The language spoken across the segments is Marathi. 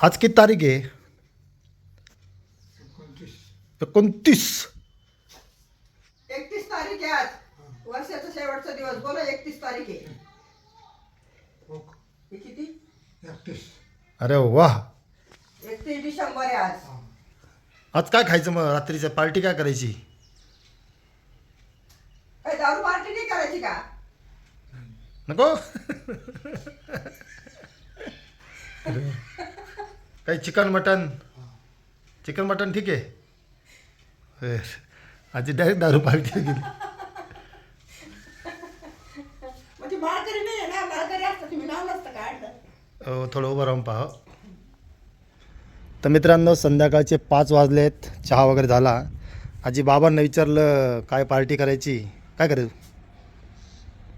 आज किती तारीख आहे एकोणतीस एकतीस तारीख आहे आज वर्षाचा शेवटचा दिवस बोला एकतीस तारीख आहे हे किती अरे वा एकतीस डिसेंबर आहे आज आज काय खायचं मग रात्रीचं पार्टी काय करायची काय दारू पार्टी नाही करायची का नको काही चिकन मटन? चिकन मटन ठीक आहे. आजी डायरेक्ट दारू पार्टी गेली म्हणजे नाही आहे ना माळकरी असतं तुम्ही नाव नसतं काढलं अहो, थोडं उभं राहून पहा. तर मित्रांनो संध्याकाळचे पाच वाजले आहेत. चहा वगैरे झाला. आजी बाबांना विचारलं काय पार्टी करायची? काय करायचं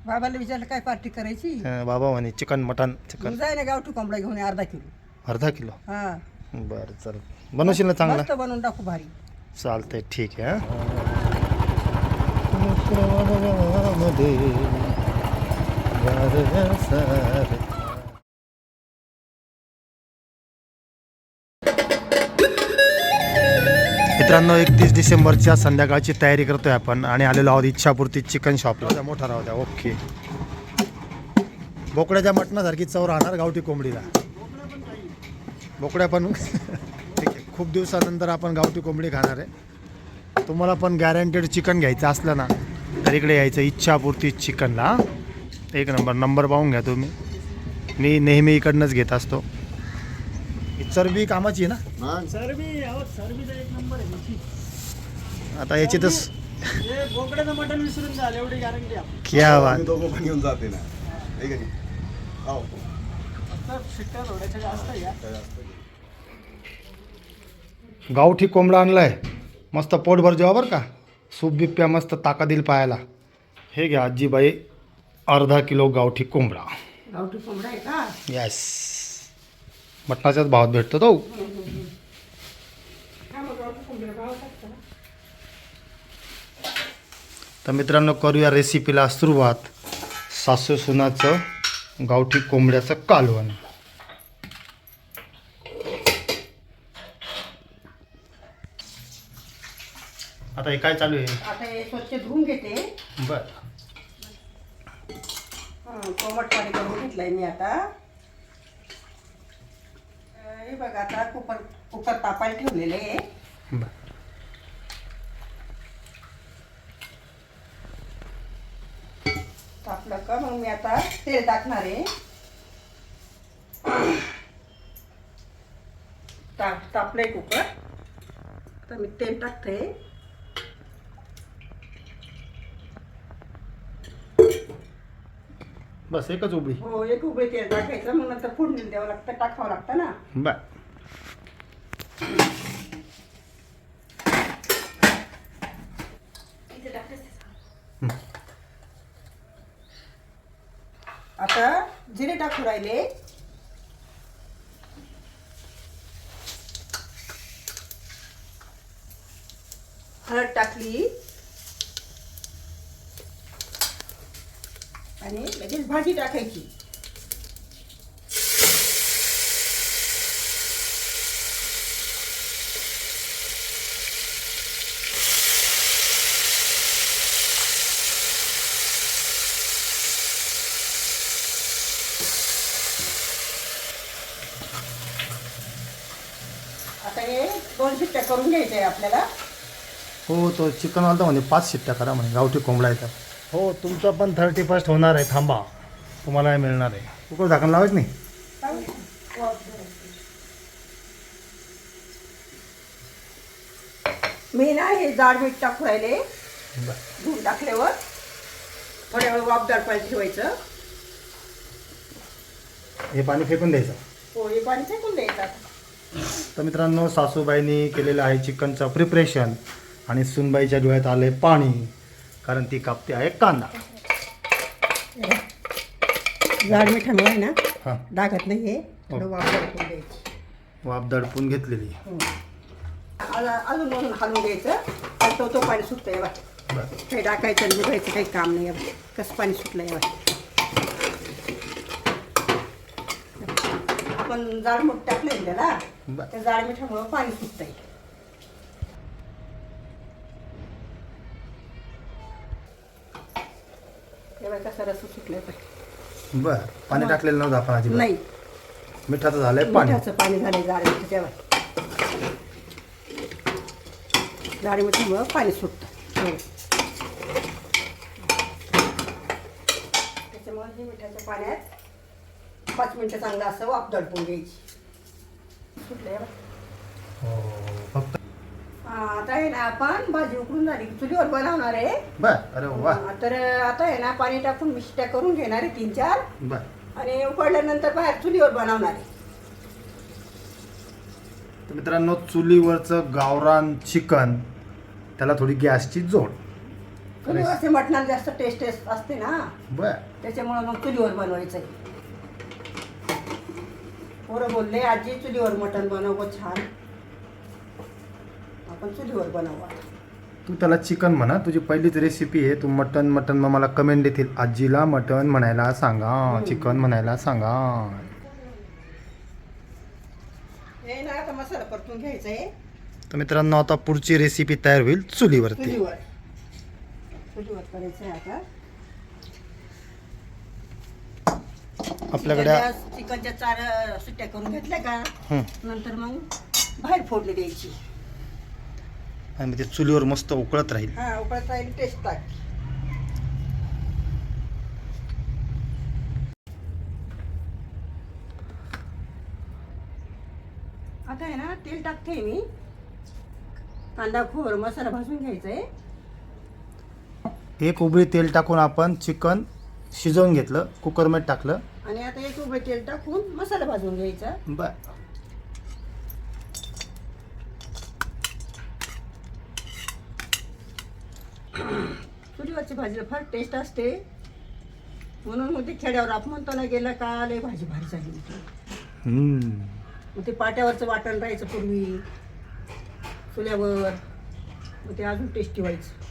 बाबाला विचारलं काय पार्टी करायची? बाबा म्हणे चिकन मटन चिकन. जाय ना गावठी कोंबडा घेऊन ये अर्धा किलो. अर्धा किलो? हा. बरं चल. बनवशील ना चांगला? मस्त बनवून टाकू भारी. चालतंय ठीक आहे हां. मित्रांनो एकतीस डिसेंबरच्या संध्याकाळची तयारी करतोय आपण आणि आलेलो आहोत इच्छापूर्ती चिकन शॉपला मोठा राहू द्या ओके. बोकड्याच्या मटणासारखी चव राहणार गावठी कोंबडीला. बोकड्या पण. ठीक आहे. खूप दिवसानंतर आपण गावठी कोंबडी खाणार आहे. तुम्हाला पण गॅरंटेड चिकन घ्यायचं असलं ना तर इकडे यायचं इच्छापूर्ती चिकनला? एक नंबर नंबर पाहून घ्या तुम्ही. मी नेहमी इकडनंच घेत असतो. चरबी कामाची आहे ना? चरबी अहो चरबीचा एक नंबर आहे त्याची. आता याची तर हे बोकड्याचं मटण विसरून झालं एवढी गॅरंटी क्या बात. घेऊन जाते ना. आहे? गावठी कोंबडा आणलाय. मस्त पोटभर जेवा बरं का. सूप बिप्प्या मस्त ताकातील पायाला. हे घ्या आजीबाई अर्धा किलो गावठी कोंबडा. गावठी कोंबडा आहे का? येस मटणाच्याच भावात भेटतो तो. तर मित्रांनो करूया रेसिपीला सुरुवात. सासू सुनाचं गावठी कोंबड्याचं कालवण. आता हे काय चालू आहे? आता हे स्वच्छ धुवून घेते. बर. हं, कोमट पाणी करून घेतलंय मी आता. अं, हे बघा आता कुकर कुकर तापायला ठेवलेलं आहे. बर. तापलं का? मग मी आता तेल टाकणार आहे. ताप तापलंय कुकर. आता मी तेल टाकते. बस एकच उभी. हो एक उभे तेल टाकायचं मग नंतर फोडणी द्यावं लागतं टाकावं लागतं ना. बर. आता जिरे टाकू राहिले. हळद टाकली. आणि लगेच भाजी टाकायची. आता हे दोन शिट्ट्या करून घ्यायचं आहे आपल्याला. हो तो चिकन वालता म्हणजे पाच शिट्ट्या करा म्हणे गावठी कोंबडा येतात हो तुमचं पण थर्टी फर्स्ट होणार आहे थांबा. तुम्हाला मिळणार आहे. कुकर झाकण लावायचं नाही? मी ना हे जाड मीठ टाकू राहिले. धुवून टाकल्यावर. थोड्या वेळ वाफ दडपायला ठेवायचं. हे पाणी फेकून द्यायचं. हो हे पाणी फेकून द्यायचं. तर मित्रांनो सासूबाईंनी केलेलं आहे चिकनचं प्रिपरेशन आणि सुनबाईच्या डोळ्यात आले पाणी. कारण ती कापते आहे कांदा. जाड मिठामुळे ना हां. लागत नाही हे. थोडं वाफ दडपून द्यायची. वाफ दडपून घेतलेली. हो. आ- अजून म्हणून हलवून द्यायचं आणि तो तो पाणी सुटतं या बरं. काही टाकायचं आणि निघायचं काही काम नाही आहे कसं पाणी सुटलं या आपण आपण जाड मीठ टाकलं त्याला. बर. त्या जाड मिठामुळं पाणी सुटतंय. कसा रस सुटले पाहिजे बर पाणी टाकलेलं नव्हतं आपण आधी नाही. मिठाचं झालंय पाणी? मिठाचं पाणी झालंय जाड मिठ तेव्हा जाड मिठामुळं पाणी सुटतं. हो. त्याच्यामुळे हे मिठाच्या पाण्यात पाच मिनिटं चांगलं असं वाफ दडपून घ्यायची. सुटले हो. आता आहे ना आपण भाजी उकळून झाली चुलीवर बनवणार आहे. बर अरे वा. तर आता आहे ना पाणी टाकून मिष्ट्या करून घेणार आहे तीन चार. बर. आणि उकडल्यानंतर बाहेर चुलीवर बनवणार आहे. तर मित्रांनो चुलीवरचं गावरान चिकन त्याला थोडी गॅसची जोड. चुलीवरचे मटणाला जास्त टेस्ट असते ना. बर. त्याच्यामुळं मग चुलीवर बनवायचं आहे पोरं बोलले आजी चुलीवर मटण बनव गं छान. आपण चुलीवर बनवू. तू त्याला चिकन म्हणा तुझी पहिलीच रेसिपी आहे तू मटन मटन मग मला कमेंट देतील. आजीला मटन म्हणायला सांगा चिकन म्हणायला सांगा. हे ना आता मसाला परतून घ्यायचा आहे. तर मित्रांनो आता पुढची रेसिपी तयार होईल चुलीवरती. चुलीवर. चुलीवर करायचं आहे आता. आपल्याकडे चिकनच्या- चिकनच्या चार अं, सुट्ट्या करून घेतल्या का? हं. नंतर मग बाहेर फोडणी द्यायची. आणि मग ते चुलीवर मस्त उकळत राहील. हा उकळत राहील टेस्ट लागते आता आहे ना तेल टाकते मी. कांदा खोर मसाला भाजून घ्यायचा आहे एक उबळी तेल टाकून आपण चिकन शिजवून घेतलं कुकरमध्ये टाकलं. आणि आता एक उभे तेल टाकून मसाला भाजून घ्यायचा. बर. चुलीवरची भाजीला फार टेस्ट असते. म्हणून मग ते खेड्यावर आपण म्हणतो ना गेलं का लय भाजी भारी झाली होती. मग ते पाट्यावरचं वाटण राहायचं पूर्वी. चुल्यावर. मग ते अजून टेस्टी व्हायचं.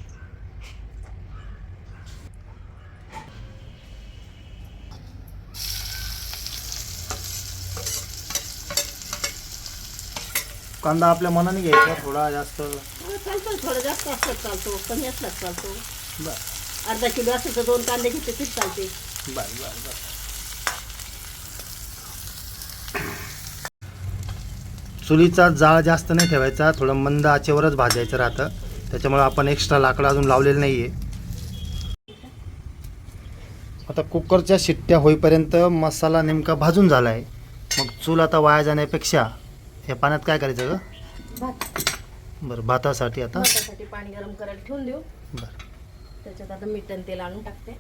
कांदा आपल्या मनाने घ्यायचा थोडा जास्त. चालतो थोडं जास्त असलाच चालतो कमी असलाच चालतो. बर. अर्धा किलो तर दोन कांदे घेतले तरी चालते. बर बर बर. चुलीचा जाळ जास्त नाही ठेवायचा थोडं मंद आचेवरच भाजायचं राहतं. त्याच्यामुळे आपण एक्स्ट्रा लाकडं अजून लावलेलं नाही आहे आता कुकरच्या शिट्ट्या होईपर्यंत मसाला नेमका भाजून झाला आहे मग चूल आता वाया जाण्यापेक्षा या पाण्यात काय करायचं ग? बरं भातासाठी आता? भातासाठी पाणी गरम करायला ठेवून देऊ. बरं. त्याच्यात आता मीठ आणि तेल आणून टाकते.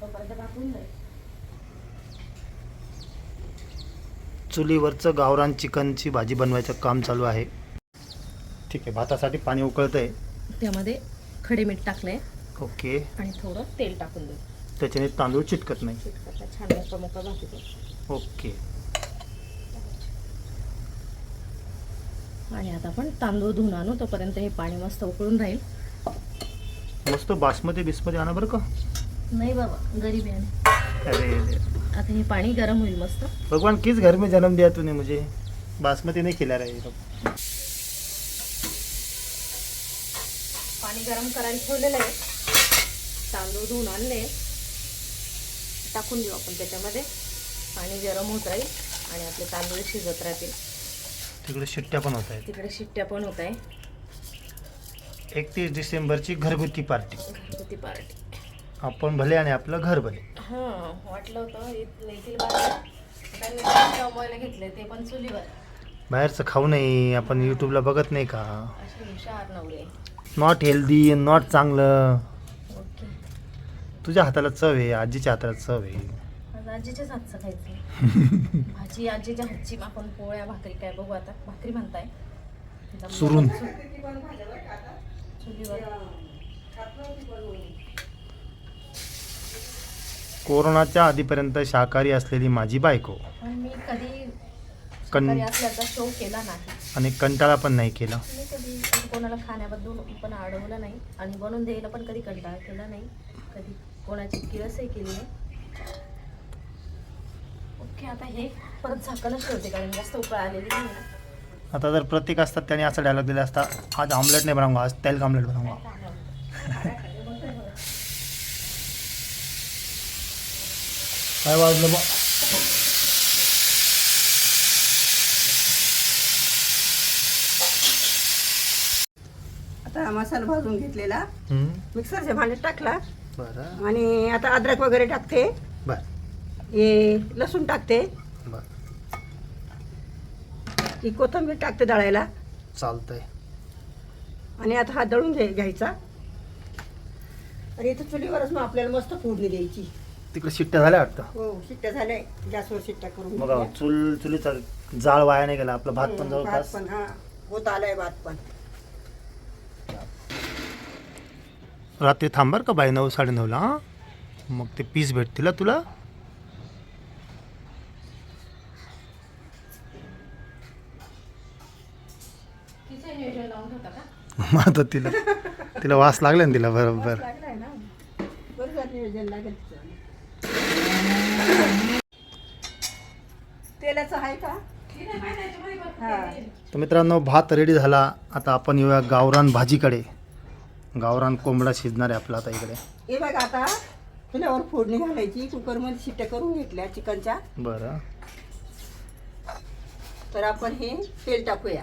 तोपर्यंत जाईल. चुलीवरचं गावरान चिकनची भाजी बनवायचं काम चालू आहे. ठीक आहे भातासाठी पाणी उकळतं आहे त्यामध्ये खडे मीठ टाकलंय. ओके. आणि थोडं तेल टाकून देऊ. त्याच्याने तांदूळ चिटकत नाही. छान मोका मोका भाजतो ओके. आणि आता आपण तांदूळ धुवून आणू तोपर्यंत हे पाणी मस्त उकळून राहील. मस्त बासमती बिस्मती आणा बरं का. नाही बाबा गरीब आहे. अरे. आता हे पाणी गरम होईल मस्त. भगवान किस घर में जन्म दिया तूने मुझे? बासमती नहीं खिला रहा ये लोग. पाणी गरम करायला ठेवलेलं आहे. तांदूळ धुवून आणले. टाकून देऊ आपण त्याच्यामध्ये. पाणी गरम होत राहील आणि आपले तांदूळ शिजत राहतील. तिकडे शिट्ट्या पण होत आहेत. तिकडे शिट्ट्या पण होत आहे एकतीस डिसेंबरची घरगुती पार्टी. घरगुती पार्टी. आपण भले आणि आपलं घर भले. हां वाटलं होतं. इत- येथील बाहेर त्यांनी पण जमवायला घेतले ते पण चुलीवर. बाहेरचं खाऊ नाही आपण यूट्यूबला बघत नाही का? असे हुशार नवरे. नॉट हेल्दी नॉट चांगलं. ओके. तुझ्या हाताला चव आहे आजीच्या हाताला चव आहे. आजीच्याच हातचं खायचं भाजी आजीच्या हातची आपण पोळ्या भाकरी काय बघू आता. भाकरी म्हणताय. जमलं सुरून. कोरोनाच्या आधीपर्यंत शाकाहारी असलेली माझी बायको. मी कधी शाकाहारी असल्याचा शो केला नाही. आणि कंटाळा पण नाही केला. मी कधी कोणाला खाण्याबद्दल पण अडवलं नाही. आणि बनवून द्यायला पण कधी कंटाळा केला नाही. कधी कोणाची किरसही केली नाही. ओके आता हे परत झाकणच ठेवते कारण जास्त उकळ आलेली नाही. ना. आता जर प्रत्येक असतात त्याने असा डायलॉग दिला असता आज ऑमलेट नाही बनाऊंगा आज तेल का ऑमलेट बनाऊंगा काय वाजलं बा? आता मसाला भाजून घेतलेला. मिक्सरच्या भांड्यात टाकला. बरं. आणि आता अद्रक वगैरे टाकते. हे लसूण टाकते. बरं. ही कोथिंबीर टाकते दळायला. चालतंय. आणि आता हा दळून घ्याय- घ्यायचा. आणि इथं चुलीवरच मग आपल्याला मस्त फोडणी द्यायची. तिकडे शिट्ट्या झाल्या वाटतं? हो शिट्ट्या झाल्या. गॅसवर शिट्ट्या करून बघा घेतल्या. चूल चुलीचा जाळ वाया नाही गेला. आपला भात पण हम्म, जवळपास. भात पण हा. होत आलाय भात पण. रात्री थांबर का बाई? नऊ साडेनऊला हां? मग ते पीस भेटतील हा तुला? मग आता तिला तिला वास लागला ना तिला बरोबर. तेलाचं आहे का? तर मित्रांनो भात रेडी झाला. आता आपण येऊया गावरान भाजीकडे. गावरान कोंबडा शिजणार आहे आपला आता इकडे. हे बघ आता चुल्यावर फोडणी घालायची. कुकरमध्ये शिट्ट्या करून घेतल्या चिकनच्या. बरं. तर आपण हे तेल टाकूया.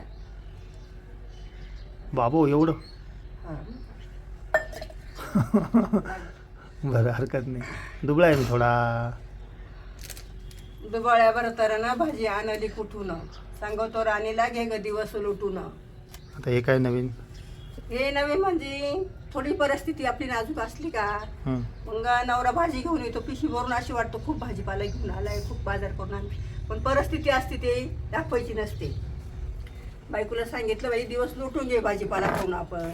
बाबू एवढं. बरं हरकत नाही. दुबळा आहे मी थोडा. दुबळ्यावर तर ना भाजी आणली कुठून? सांगतो राणीला घे ग दिवस लुटून. आता हे काय नवीन? हे नवीन म्हणजे थोडी परिस्थिती आपली नाजूक असली का? हं. मग नवरा भाजी घेऊन येतो. पिशी भरून अशी वाटतो खूप भाजीपाला घेऊन आलाय खूप बाजार करून आणली. पण परिस्थिती असते ते दाखवायची नसते. बायकोला सांगितलं बाई दिवस लुटून घे भाजीपाला खाऊन आपण.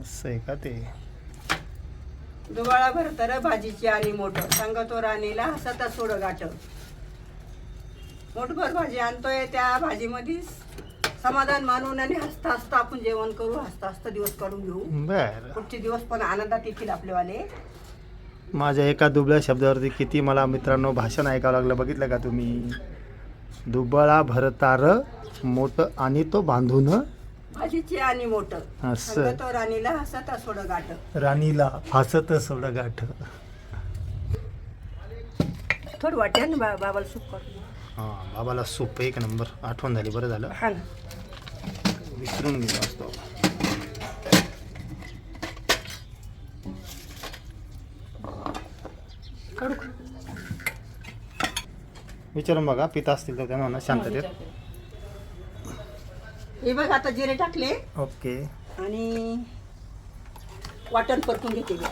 असं आहे का ते? दुबाळा भर तर भाजीची आणि मोठं. सांगतो राणीला हसता सोड गाठ. मोठभर भाजी आणतोय त्या भाजीमध्ये समाधान मानून आणि हसता हसता आपण जेवण करू हसता हसता दिवस काढून घेऊ. बरं. पुढचे दिवस पण आनंदात येतील आपलेवाले माझ्या एका दुबळ्या शब्दावरती किती मला मित्रांनो भाषण ऐकावं लागलं बघितलं का तुम्ही? दुबळा भरतार मोठ आणि तो बांधून. भाजीची आणि मोठं असं. सांगतो राणीला हसता सोड गाठ. राणीला फासत सोड गाठ. थोडं वाट्या ना बा बाबाला सूप करून. हां बाबाला सूप एक नंबर. आठवण झाली बरं झालं. हा विसरून गेलो असतो. काढू का? विचारून बघा पिता असतील तर त्यांना शांततेत हे बघ आता जिरे टाकले. ओके. आणि वाटण परतून घेते मी.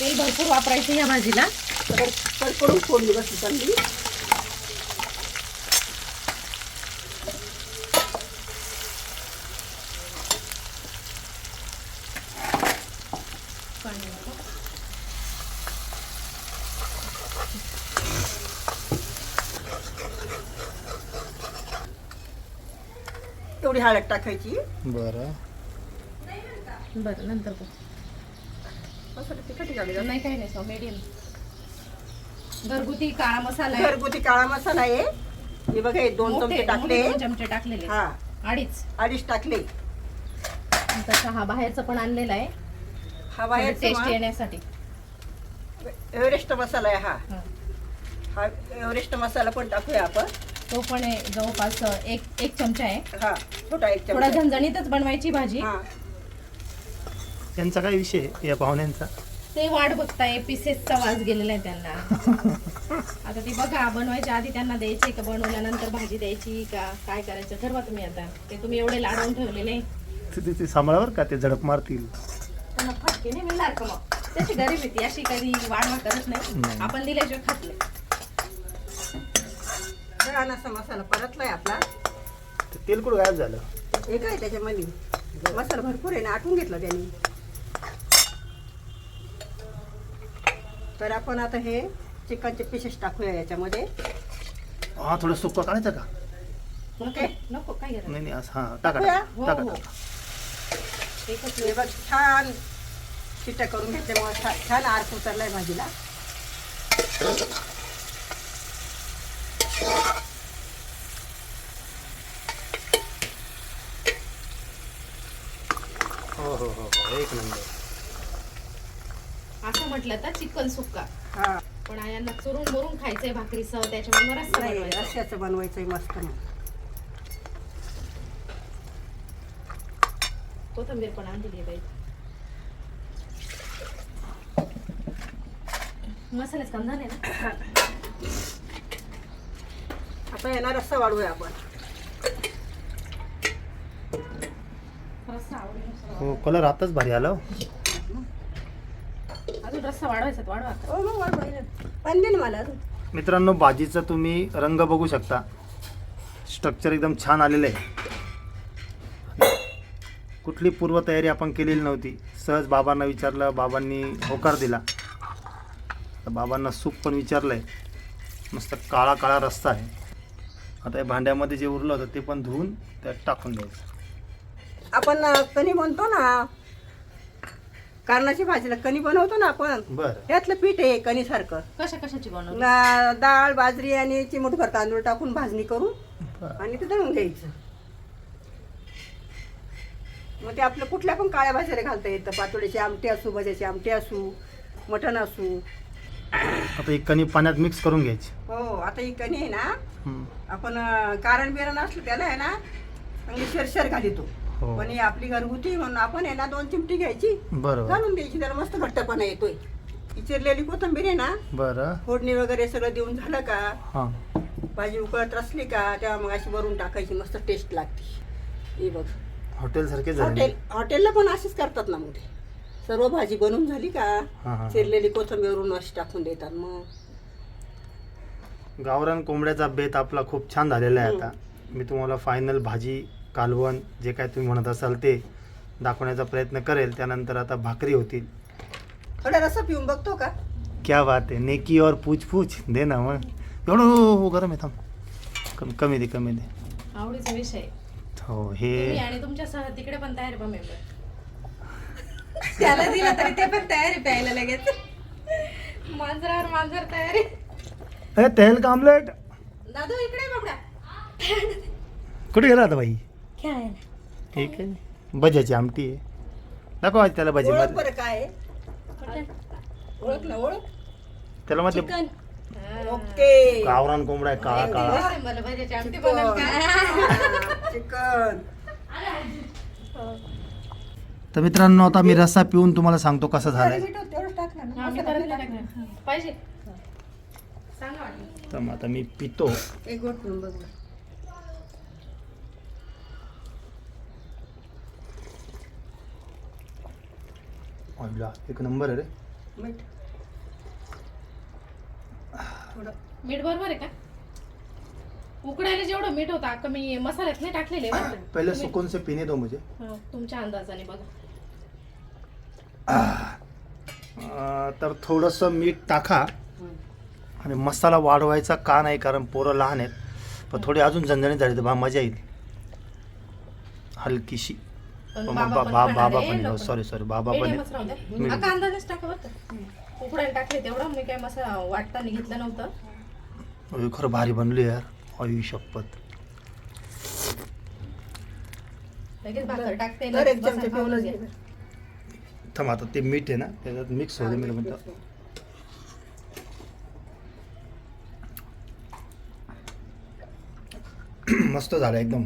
तेल भरपूर वापरायचं या भाजीला. तर कडकडून फोडली बसली चांगली. एवढी हळद टाकायची. बरं. बरं नंतर बघ. मसाला तिखट घालायचा. नाही काही नाही मीडियम घरगुती काळा मसाला आहे. घरगुती काळा मसाला आहे. हे बघा हे दोन मोठे- चमचे टाकले. मोठे दोन चमचे टाकलेले हा. अडीच. अडीच टाकले. तसा हा बाहेरचा पण आणलेला आहे. हा बाहेर टेस्ट येण्यासाठी. एव्हरेस्ट मसाला आहे हा. हा. हा एव्हरेस्ट मसाला पण टाकूया आपण. तो पण आहे जवळपास एक एक चमचा आहे. हा छोटा एक थोडा चमचा झणझणीतच बनवायची भाजी. हा. त्यांचा काय विषय आहे या पाहुण्यांचा? ते वाट बघताय पिसेसचा वास गेलेला आहे त्यांना. आता ती बघा बनवायच्या आधी त्यांना द्यायची का बनवल्यानंतर भाजी द्यायची का काय करायचं? ठरवा तुम्ही आता. ते तुम्ही एवढे लाडवून ठेवलेले ते- ते- ते सांभाळावर का ते झडप मारतील? त्यांना फटके नाही मिळणार का मग? त्याची गरीब ती अशी कधी वाढवा करत नाही. नाही. आपण दिल्याशिवाय खात नाही रानाचा मसाला परतलाय आपला. ते तेल कुठं गायब झालं? हे काय त्याच्यामध्ये? मसाला भरपूर आहे ना आटून घेतला त्यांनी. तर आपण आता हे चिकनचे पीसेस टाकूया याच्यामध्ये. हा थोडं सुक्का काढायचं का? ओके? नको काय गरज नाही नाही असं हां टाका? हो, टाका हो. टाका. एकच हे बघ छान शिट्ट्या करून घेतल्यामुळे छान छान आर्क उतरलाय भाजीला हो हो हो एक नंबर असं म्हटलं तर चिकन सुक्का. हा. पण यांना चुरून मुरून खायचंय भाकरी सह त्याच्यामुळे रस्सा नाही बनवायचा. रश्याचं बनवायचंय मस्त मग. कोथिंबीर पण आणलेली आहे बाई. मसाल्याच काम झाले ना? आता येणार रस्सा वाढवूया आपण. रस्सा आवडीनुसार हो कलर आताच भारी आला हो. वाढवा. अजून रस्सा वाढवायचा तर वाढवा आता. हो मग वाढवायला पण दे ना मला अजून. मित्रांनो भाजीचा तुम्ही रंग बघू शकता. स्ट्रक्चर एकदम छान आलेलं आहे. कुठली पूर्वतयारी आपण केलेली नव्हती. सहज बाबांना विचारलं बाबांनी होकार दिला. तर बाबांना सूप पण विचारलं आहे मस्त काळा काळा रस्ता आहे. आता या भांड्यामध्ये जे उरलं होतं ते पण धुवून त्यात टाकून द्यायचं. आपण कणी बनतो ना कारणाची भाजीला कणी बनवतो ना आपण. बरं. त्यातलं पीठ आहे कणीसारखं. कशा कशाची बनवली ना- डाळ बाजरी आणि चिमूटभर तांदूळ टाकून भाजणी करून बरं. आणि ते दळून घ्यायचं. मग ते आपलं कुठल्या पण काळ्या भाज्याला घालता येतं. पातोड्याची आमटी असू भाज्याची आमटी असू मटण असू. आता एक कणी पाण्यात मिक्स करून घ्यायची. हो आता ही कणी आहे ना हम्म. आपण अं, कारण बिरण असलं त्याला आहे ना चांगली शरशर घालितो. हो. पण ही आपली घरगुती म्हणून आपण आहे ना दोन चिमटी घ्यायची. बरोबर. घालून द्यायची त्याला मस्त घट्टपणा येतोय. ही चिरलेली कोथिंबीर आहे ना बरं. फोडणी वगैरे सगळं देऊन झालं का हां. भाजी उकळत असली का तेव्हा मग अशी वरून टाकायची मस्त टेस्ट लागते. हे बघ. हॉटेलसारखे झाले. हॉटेल हॉटेलला पण असेच करतात ना मग ते सर्व भाजी बनवून झाली का हां चिरलेली कोथिंबीरून अशी टाकून देतात मग. गावरान कोंबड्याचा बेत आपला खूप छान झालेला आहे आता. मी तुम्हाला फायनल भाजी कालवण जे काय तुम्ही म्हणत असाल ते दाखवण्याचा प्रयत्न करेल. त्यानंतर आता भाकरी होतील. थोडा रसा पिऊन बघतो का? क्या बात आहे. नेकी और पूछ पूछ. दे ना मग. एवढं गरम आहे थांब. कमी कमी दे कमी दे. आवडीचा विषय. हो तुम्ही हे आणि तुमच्यासह तिकडे पण तयार बा मेंबर. त्याला दिलं तरी ते पण तयारी प्यायला लगेच. मांजरावर मांजर तयारी. ए, तेल का आमलेट दादू इकडे बाबडा कुठे गेला आता बाई? काय ठीक आहे भज्याची आमटी आहे दाखव आज त्याला भजी ओळख बरं काय आहे? ओळख ना ओळख? त्याला मध्ये चिकन. ओके. गावरान कोंबडा आहे काळा काळा. मला भाज्याची आमटी बनल का चिकन. तर मित्रांनो आता मी रस्सा पिऊन तुम्हाला सांगतो कसा झालाय. तेवढंच टाकलं ना. हा, मी परत नाही टाकणार. पाहिजे. सांगा. वाटलं तर मग आता मी पितो. एक गोट बघ. अय्या, एक नंबर आहे रे. मीठ. थोडं. मीठ बरोबर आहे का? उकडायला जेवढं मीठ होतं अख्खं मी मसाल्यात नाही टाकलेले बरं. का? पहिले तुम्ही- सुकून से पिणे दो मुझे. हो, तुमच्या अंदाजाने बघा. अं, तर थोडंसं मीठ टाका. आणि मसाला वाढवायचा का नाही कारण पोरं लहान आहेत. पण थोडी अजून झणझणीत झाली तर बा मजा येईल. हलकीशी. पण बाबा पण खाणार आहे. सॉरी सॉरी बाबा पण Medium च राहू द्या. Medium. अख्खा अंदाजच टाका बरं का. उकडायला टाकले तेवढं. मी काय मसाला वाटताना घेतलं नव्हतं. खरं भारी बनली यार. अयु शपथ. लगेच भाकर टाकते तर एक लगेच चमचे बसा खाऊन पिऊनच घ्या. घे थांब आता ते मीठ आहे ना त्याच्यात मिक्स होते मी म्हणतो. मस्त झालं एकदम.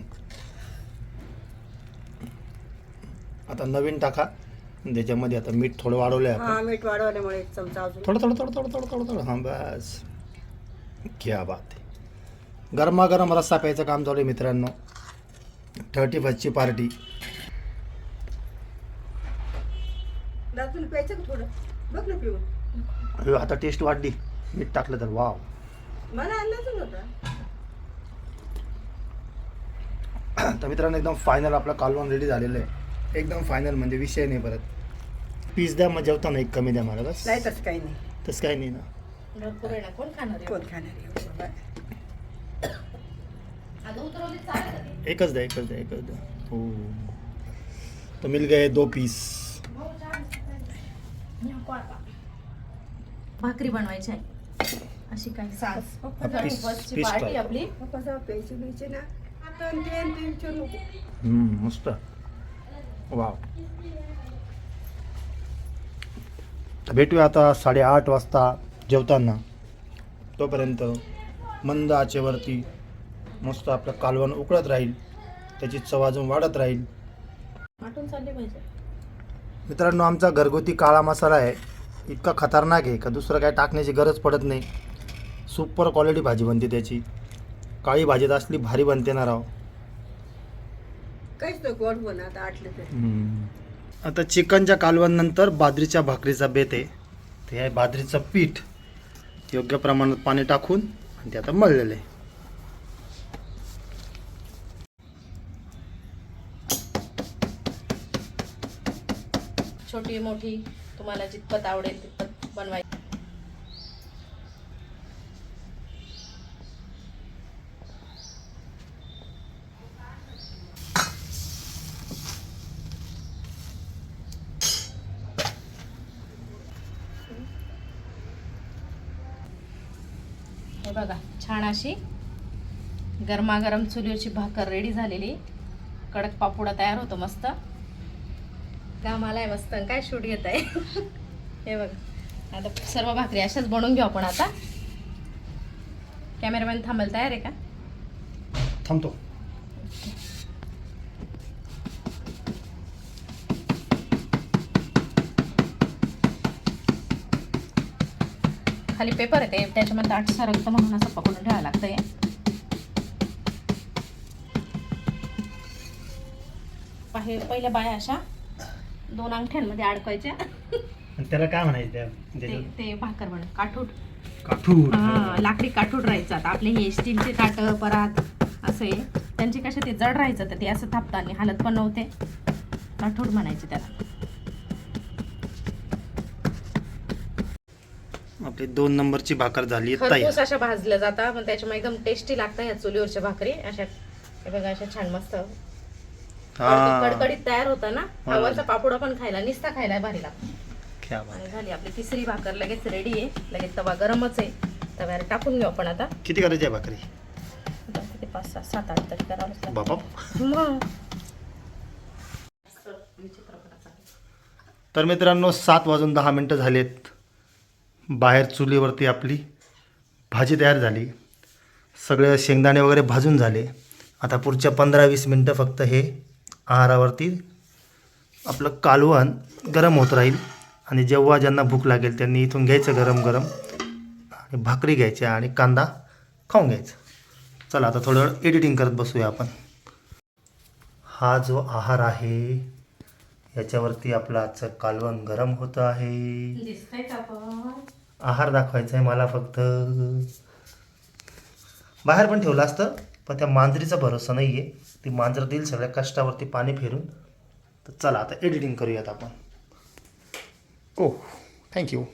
आता नवीन टाका. त्याच्यामध्ये आता मीठ थोडं वाढवलं आहे हा मीठ वाढवल्यामुळे एक चमचा अजून. थोडं थोडं थोडं थोडं थोडं थोडं थोडं. हां बस. क्या बात आहे गरमागरम रस्सा प्यायचं काम चालू आहे मित्रांनो. थर्टी फर्स्टची पार्टी दातून प्यायचं का थोडं? बघ ना पिऊन. आता टेस्ट वाढली. मीठ टाकलं तर वाव मला अंदाजच होता तर मित्रांनो एकदम फायनल आपला कालवण रेडी झालेलं आहे. एकदम फायनल म्हणजे विषय नाही परत. पीस द्या मग जेवताना एक कमी द्या मला बस. नाही तसं काही नाही. तसं काही नाही ना. भरपूर आहे ना कोण खाणार आहे? कोण खाणार आहे? एवढं बाबा? आता उतरवली चालेल का ते? एकच द्या एकच द्या एकच द्या. हो. तो मिल गए दो पीस भाकरी बनवायची आहे. अशी काय सास पीस- पीस पार्टी टाक. आपली. पप्पा जाऊ प्यायची ना. आता आणि ते आणि ते विचारू नको हम्म, मस्त. वाव. भेटूया आता साडेआठ वाजता जेवताना. तोपर्यंत मंद आचेवरती मस्त आपलं कालवण उकळत राहील त्याची चव अजून वाढत राहील. मित्रांनो आमचा घरगुती काळा मसाला आहे. इतका खतरनाक आहे का दुसरं काय टाकण्याची गरज पडत नाही. सुपर क्वालिटी भाजी बनते त्याची. काळी भाजीत असली भारी बनते ना राव. काहीच नको गोड बन आता आटलं तर. आता चिकनच्या कालवणनंतर बाजरीच्या भाकरीचा बेत आहे. ते आहे बाजरीचं पीठ. योग्य प्रमाणात पाणी टाकून आणि ते आता मळलेलं आहे. छोटी मोठी तुम्हाला जितपत आवडेल तितपत बनवायची. बघा छान अशी गरमागरम चुलीवरची भाकर रेडी झालेली. कडक पापुडा तयार होतो मस्त. कामाला आहे मस्त. काय शूट घेत आहे? हे बघा. आता सर्व भाकरी अशाच बनवून घेऊ आपण आता. कॅमेरामॅन थांबायला तयार आहे का? थांबतो. खाली पेपर आहे ते. त्याच्यामध्ये दाट सरकतं म्हणून असं पकडून ठेवावं लागतंय. पाहि पहिल्या बाया अशा दोन अंगठ्यांमध्ये अडकवायच्या. आणि त्याला काय म्हणायचं ते ते भाकर बन काठूट काठूर हा लाकडी काठूट राहायचं आता. आपले हे स्टीलचे ताट परात असे. त्यांचे कसे ते जड राहायचं तर ते असं थापताना हालत पण नव्हते. काठूट म्हणायचे त्याला. आपली दोन नंबरची भाकर झाली खरपूस अशा भाजल्या जातात पण त्याच्यामुळे एकदम टेस्टी लागतं ह्या चुलीवरच्या भाकरी. अशा हे बघा अशा छान मस्त. हा. कडकडीत तयार होता ना? हा. आवडचा पापड पण खायला निस्ता खायला भारी लागतो. क्या बात. आणि झाली आपली तिसरी भाकर लगेच रेडी आहे. लगेच तवा गरमच आहे. तव्यावर टाकून घेऊ आपण आता. किती करायची आहे भाकरी? किती? पाच सहा सात आठ तरी लागतं. बाबा मग. तर मित्रांनो सात वाजून दहा मिनटं झालेत. बाहेर चुलीवरती आपली भाजी तयार झाली. सगळे शेंगदाणे वगैरे भाजून झाले. आता पुढच्या पंधरा वीस मिनटं फक्त हे आहारावरती आपलं कालवण गरम होत राहील. आणि जेव्हा ज्यांना भूक लागेल त्यांनी इथून घ्यायचं गरम गरम. आणि भाकरी घ्यायच्या आणि कांदा खाऊन घ्यायचा. चला आता थोडं वेळ एडिटिंग करत बसूया आपण. हा जो आहार आहे याच्यावरती आपलं आजचं कालवण गरम होतं आहे. दिसतंय का पण? आहार दाखवायचा आहे मला फक्त. बाहेर पण ठेवलं असतं पण त्या मांजरीचा भरोसा नाही आहे ती मांजर देईल सगळ्या कष्टावरती पाणी फिरून. तर चला आता एडिटिंग करूयात आपण. ओ थँक्यू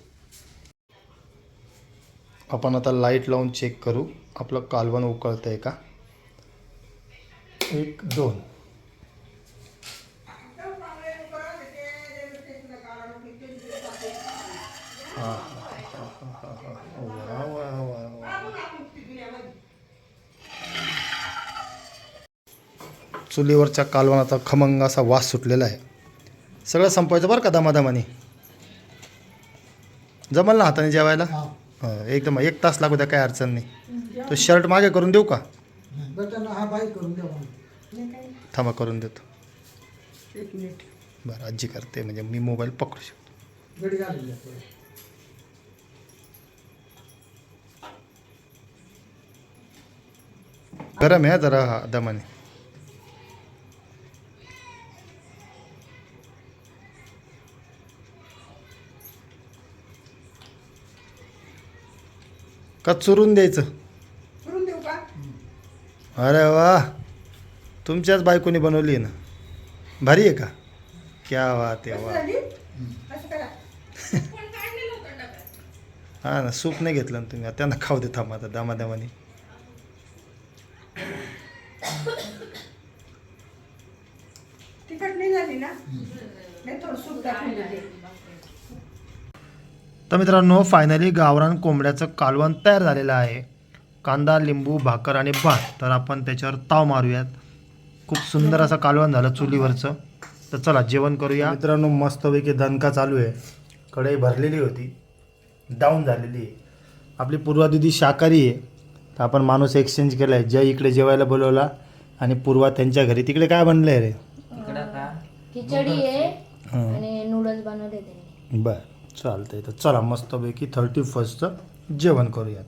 आपण आता लाइट लावून चेक करू. आपलं कालवण उकळतं आहे का? एक दोन वा वा वा वा चुलीवरच्या कालवणाचा खमंग असा वास सुटलेला आहे. सगळं संपवायचं बरं का दमादमाने? जमल ना हाताने जेवायला? हं, एकदम एक तास लागू द्या काय अडचण नाही. तो शर्ट मागे करून देऊ का? थांबा करून देतो. एक मिनिट. बरं आजी करते म्हणजे मी मोबाईल पकडू शकतो. गरम आहे हा जरा हा दमाने. का चुरून द्यायचं? करून देऊ का? अरे वा. तुमच्याच बायकोनी बनवली आहे ना? भारी आहे का? क्या वा. असं करा. हा ना सूप नाही घेतलं ना तुम्ही. त्यांना खाऊ दे थांबा आता दामादामाने तिखट नाही झाली ना नाही थोडं सूप टाकून देते तर मित्रांनो फायनली गावरान कोंबड्याचं कालवण तयार झालेलं आहे. कांदा लिंबू भाकर आणि भात. तर आपण त्याच्यावर ताव मारूयात. खूप सुंदर असं कालवण झालं चुलीवरचं. तर चला जेवण करूया. मित्रांनो मस्तपैकी दणका चालू आहे. कढई भरलेली होती. डाऊन झालेली आहे. आपली पूर्वा दिदी शाकाहारी आहे. तर आपण माणूस एक्सचेंज केला आहे जय इकडे जेवायला बोलवला. आणि पूर्वा त्यांच्या घरी. तिकडे काय बनलं आहे रे खिचडी आहे. आणि नूडल्स बनवले त्यांनी. चालतं चालतंय. तर चला मस्तपैकी थर्टी फर्स्टचं जेवण करूयात.